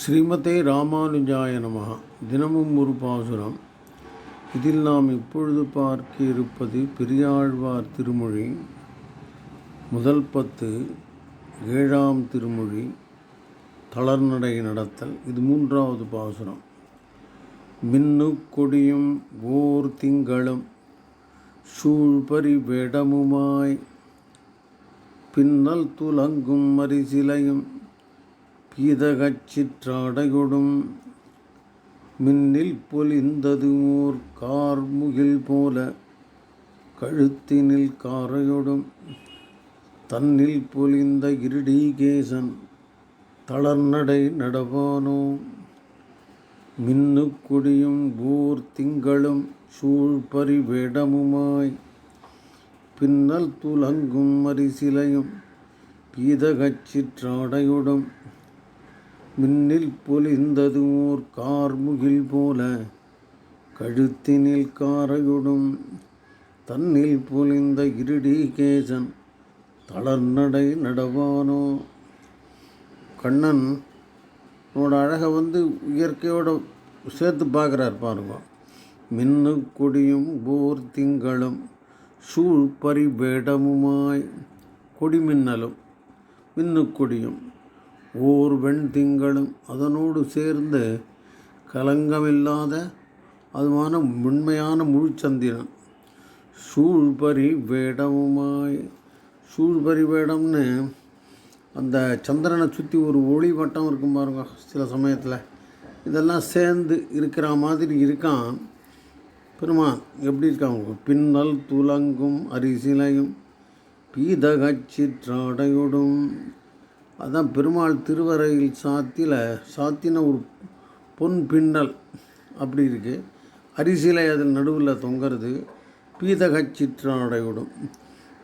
ஸ்ரீமதே ராமானுஜாய நமகா தினமும் ஒரு பாசுரம். இதில் நாம் இப்பொழுது பார்க்க இருப்பது பெரியாழ்வார் திருமொழி. முதல் பத்து ஏழாம் திருமொழி தளர்நடை நடத்தல். இது மூன்றாவது பாசுரம். மின்னு கொடியும் ஓர் திங்களும் சூழ்பரி வேடமுமாய். பின்னல் துலங்கும் மரிசிலையும் பீதகச் சிற்றாடையொடும் மின்னில் பொலிந்தது ஓர் கார்முகில் போல கழுத்தினில் காரையொடும் தன்னில் பொலிந்த இருடீகேசன் தளர்நடை நடவானோ? மின்னு கொடியும் ஓர் திங்களும் சூழ்பறி வேடமுமாய் பின்னல் துலங்கும் மரிசிலையும் பீதகச்சிற்றாடையுடும் மின்னில் பொலிந்தது ஓர் கார்முகில் போல கழுத்தினில் காரையுடும் தன்னில் பொலிந்த இருடீகேசன் தளர்நடை நடவானோ? கண்ணன் உன்னோட அழகை வந்து இயற்கையோட சேர்த்து பார்க்குறார் பாருங்க. மின்னு கொடியும் போர் திங்களும் சூழ் பரிவேடமுமாய் கொடிமின்னலும் மின்னு கொடியும். ஓர் வெண் திங்களும் அதனோடு சேர்ந்து கலங்கமில்லாத அதுமான உண்மையான முழுச்சந்திரன். சூழ்பரி வேடமுமாய் சூழ்பரி வேடம்னு அந்த சந்திரனை சுற்றி ஒரு ஒளி வட்டம் இருக்கும் பாருங்க சில சமயத்தில். இதெல்லாம் சேர்ந்து இருக்கிற மாதிரி இருக்கான். பெருமான் எப்படி இருக்காங்க பின்னல் துலங்கும் அரிசிலையும் பீதகச்சிற்றாடையொடும் அதுதான் பெருமாள் திருவரையில் சாத்தியில் சாத்தின ஒரு பொன் பின்னல் அப்படி இருக்குது அரிசிலை அதில் நடுவில் தொங்கிறது பீதகச்சிற்றாடையொடும்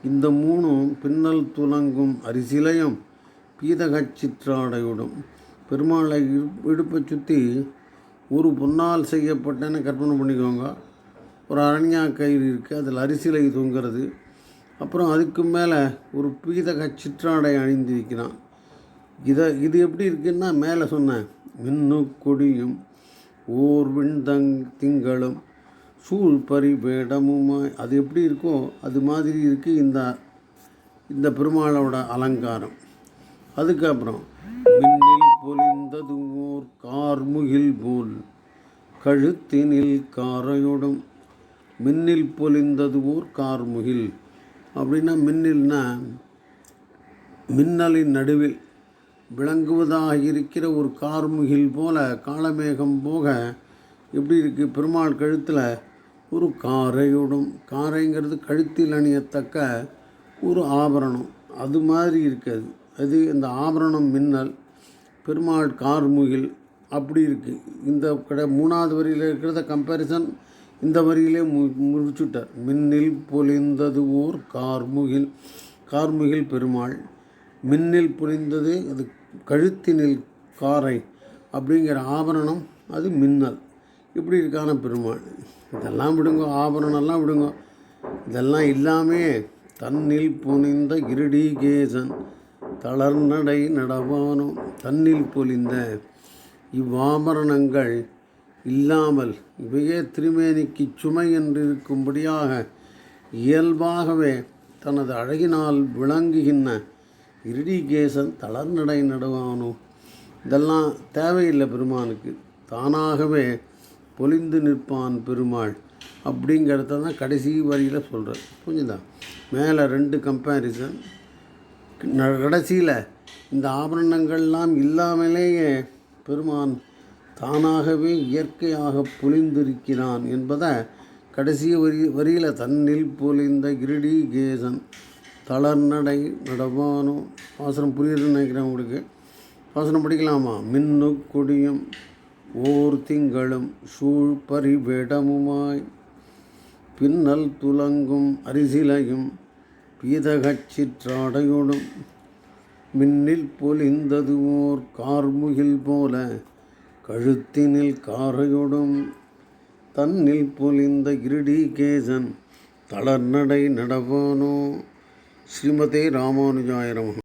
இந்த மூணும் பின்னல் துலங்கும் அரிசிலையும் பீதகச்சிற்றாடையுடும் பெருமாளை இடுப்பை சுற்றி ஒரு பொன்னால் செய்யப்பட்டேன்னு கற்பனை பண்ணிக்கோங்க. ஒரு அரண்யா கயிறு இருக்குது அதில் அரிசிலை தொங்குறது. அப்புறம் அதுக்கு மேலே ஒரு பீதக சிற்றாடை அணிந்திருக்கிறான். இதை இது எப்படி இருக்குன்னா மேலே சொன்னேன். மின்னு கொடியும் ஓர் விண்தங் திங்களும் சூழ் பரி அது எப்படி இருக்கோ அது மாதிரி இருக்குது இந்த இந்த பெருமாளோட அலங்காரம். அதுக்கப்புறம் மின்னில் பொலிந்தது ஓர் கார்முகில் போல் கழுத்தினில் காரையோடும் மின்னில் பொலிந்தது ஓர் கார்முகில் அப்படின்னா மின்னில்னா மின்னலின் நடுவில் விளங்குவதாக இருக்கிற ஒரு கார்முகில் போல காலமேகம் போக எப்படி இருக்குது பெருமாள் கழுத்தில் ஒரு காரையோடும் காரைங்கிறது கழுத்தில் அணியத்தக்க ஒரு ஆபரணம். அது மாதிரி இருக்காது அது இந்த ஆபரணம் மின்னல் பெருமாள் கார்முகில் அப்படி இருக்குது இந்த கடை மூணாவது வரியில் இருக்கிறத கம்பேரிசன் இந்த வரியிலே மு முடிச்சுட்டார். மின்னில் பொழிந்தது ஓர் கார்முகில் கார்முகில் பெருமாள். மின்னில் புரிந்தது அது கழுத்தினில் காரை அப்படிங்கிற ஆபரணம் அது மின்னல். இப்படி இருக்கான பெருமாள். இதெல்லாம் விடுங்க ஆபரணம்லாம் விடுங்க. இதெல்லாம் இல்லாமே தன்னில் புனிந்த இருடிகேசன் தளர்நடை நடவானோ. தன்னில் பொலிந்த இவ்வாபரணங்கள் இல்லாமல் இவையே திருமேனிக்கு சுமை என்று இருக்கும்படியாக இயல்பாகவே தனது அழகினால் விளங்குகின்ற இரிடிகேசன் தளர்நடை நடுவானோ? இதெல்லாம் தேவையில்லை பெருமானுக்கு. தானாகவே பொலிந்து நிற்பான் பெருமாள் அப்படிங்கிறத தான் கடைசி வரியில் சொல்கிறார் புரிஞ்சுதா? மேலே ரெண்டு கம்பேரிசன் கடைசியில் இந்த ஆபரணங்கள்லாம் இல்லாமலேயே பெருமான் தானாகவே இயற்கையாக பொழிந்திருக்கிறான் என்பதை கடைசி வரி வரியில் தன்னில் பொழிந்த கிரிடி கேசன் தளர்நடை நடவானோ பாசனம் புரியுதுன்னு நினைக்கிறேன் உங்களுக்கு. பாசனம் படிக்கலாமா? மின்னு கொடியும் ஓர் திங்களும் சூழ் பரிவேடமுமாய். பின்னல் துலங்கும் அரிசிலையும் பீதகச்சிற்றாடையோடும் மின்னில் பொலிந்தது ஓர் கார்முகில் போல கழுத்தினில் காரையோடும் தன்னில் பொலிந்த இருடீகேசன் தளர்நடை நடவானோ ஸ்ரீமதே ராமானுஜாயிரம்